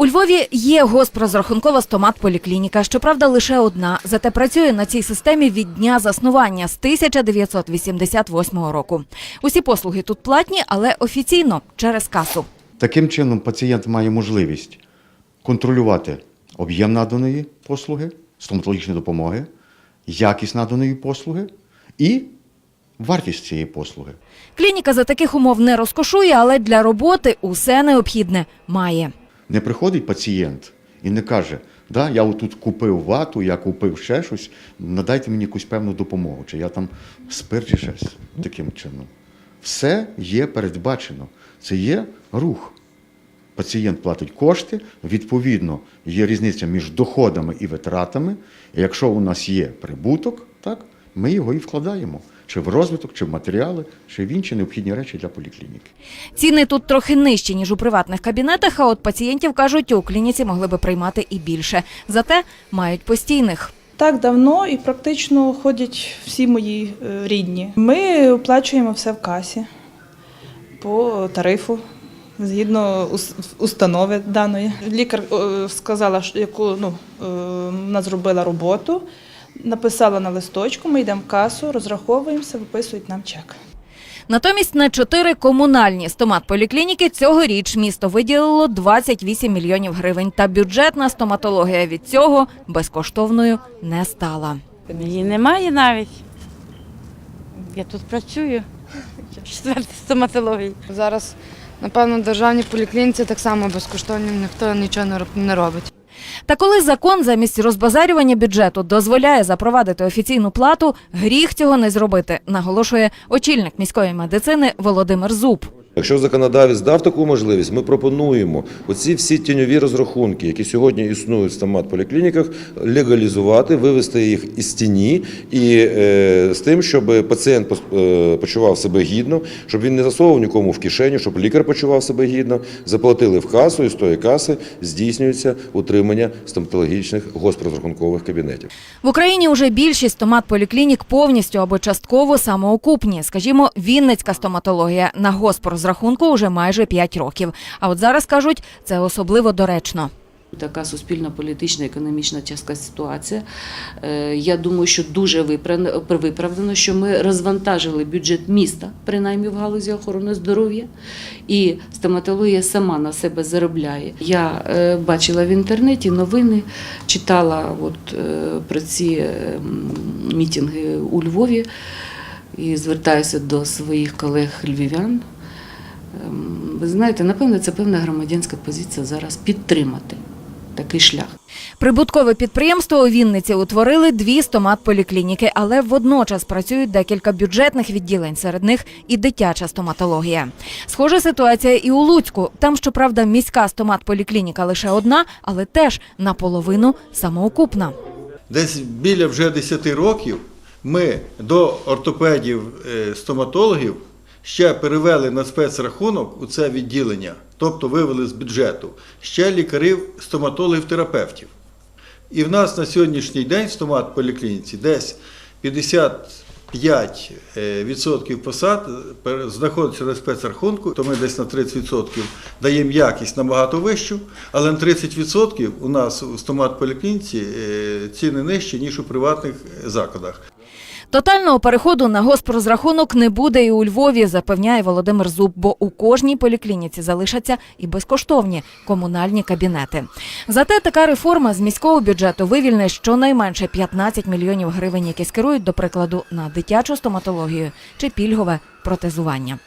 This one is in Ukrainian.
У Львові є госпрозрахункова стомат-поліклініка, щоправда, лише одна. Зате працює на цій системі від дня заснування з 1988 року. Усі послуги тут платні, але офіційно через касу. Таким чином, пацієнт має можливість контролювати об'єм наданої послуги, стоматологічної допомоги, якість наданої послуги і вартість цієї послуги. Клініка за таких умов не розкошує, але для роботи усе необхідне має. Не приходить пацієнт і не каже, да, я отут купив вату, я купив ще щось, надайте мені якусь певну допомогу, чи я там спир чи щось таким чином. Все є передбачено. Це є рух. Пацієнт платить кошти, відповідно, є різниця між доходами і витратами. І якщо у нас є прибуток, так, ми його і вкладаємо чи в розвиток, чи в матеріали, чи в інші необхідні речі для поліклініки. Ціни тут трохи нижчі, ніж у приватних кабінетах, а от пацієнтів кажуть, у клініці могли би приймати і більше. Зате мають постійних. Так давно і практично ходять всі мої е, рідні. Ми оплачуємо все в касі по тарифу. Згідно установи даної. Лікар е, сказала, яку ну, е, вона зробила роботу, написала на листочку, ми йдемо в касу, розраховуємося, виписують нам чек. Натомість на чотири комунальні стомат-поліклініки цьогоріч місто виділило 28 мільйонів гривень. Та бюджетна стоматологія від цього безкоштовною не стала. Її немає навіть. Я тут працюю. Четвертий стоматології. Зараз, напевно, в державній поліклініці так само безкоштовно ніхто нічого не робить. Та коли закон замість розбазарювання бюджету дозволяє запровадити офіційну плату, гріх цього не зробити, наголошує очільник міської медицини Володимир Зуб. Якщо законодавець дав таку можливість, ми пропонуємо оці всі тіньові розрахунки, які сьогодні існують в стомат-поліклініках, легалізувати, вивести їх із тіні і е, з тим, щоб пацієнт е, почував себе гідно, щоб він не засовував нікому в кишеню, щоб лікар почував себе гідно, заплатили в касу, і з тої каси здійснюється утримання стоматологічних госпрозрахункових кабінетів. В Україні уже більшість стомат-поліклінік повністю або частково самоокупні. Скажімо, Вінницька стоматологія на госпрозрахунку уже майже 5 років. А от зараз кажуть, це особливо доречно. Така суспільна, політична, економічна тяжка ситуація. Е, Я думаю, що дуже виправдано, що ми розвантажили бюджет міста, принаймні в галузі охорони здоров'я, і стоматологія сама на себе заробляє. Я е, бачила в інтернеті новини, читала от, е, про ці мітинги у Львові і звертаюся до своїх колег-львів'ян. Ем, Ви знаєте, напевно, це певна громадянська позиція зараз підтримати такий шлях. Прибуткове підприємство у Вінниці утворили дві стомат-поліклініки, але водночас працюють декілька бюджетних відділень, серед них і дитяча стоматологія. Схожа ситуація і у Луцьку. Там, щоправда, міська стомат-поліклініка лише одна, але теж наполовину самоокупна. Десь біля вже 10 років ми до ортопедів е, стоматологів ще перевели на спецрахунок у це відділення, тобто вивели з бюджету ще лікарів, стоматологів, терапевтів. І в нас на сьогоднішній день в стомат-поліклініці десь 55% е, посад е, знаходиться на спецрахунку, то ми десь на 30% даємо якість набагато вищу, але на 30% у нас у стомат-поліклініці е, ціни нижчі, ніж у приватних закладах. Тотального переходу на госпрозрахунок не буде і у Львові, запевняє Володимир Зуб, бо у кожній поліклініці залишаться і безкоштовні комунальні кабінети. Зате така реформа з міського бюджету вивільне щонайменше 15 мільйонів гривень, які скерують, до прикладу, на дитячу стоматологію чи пільгове протезування.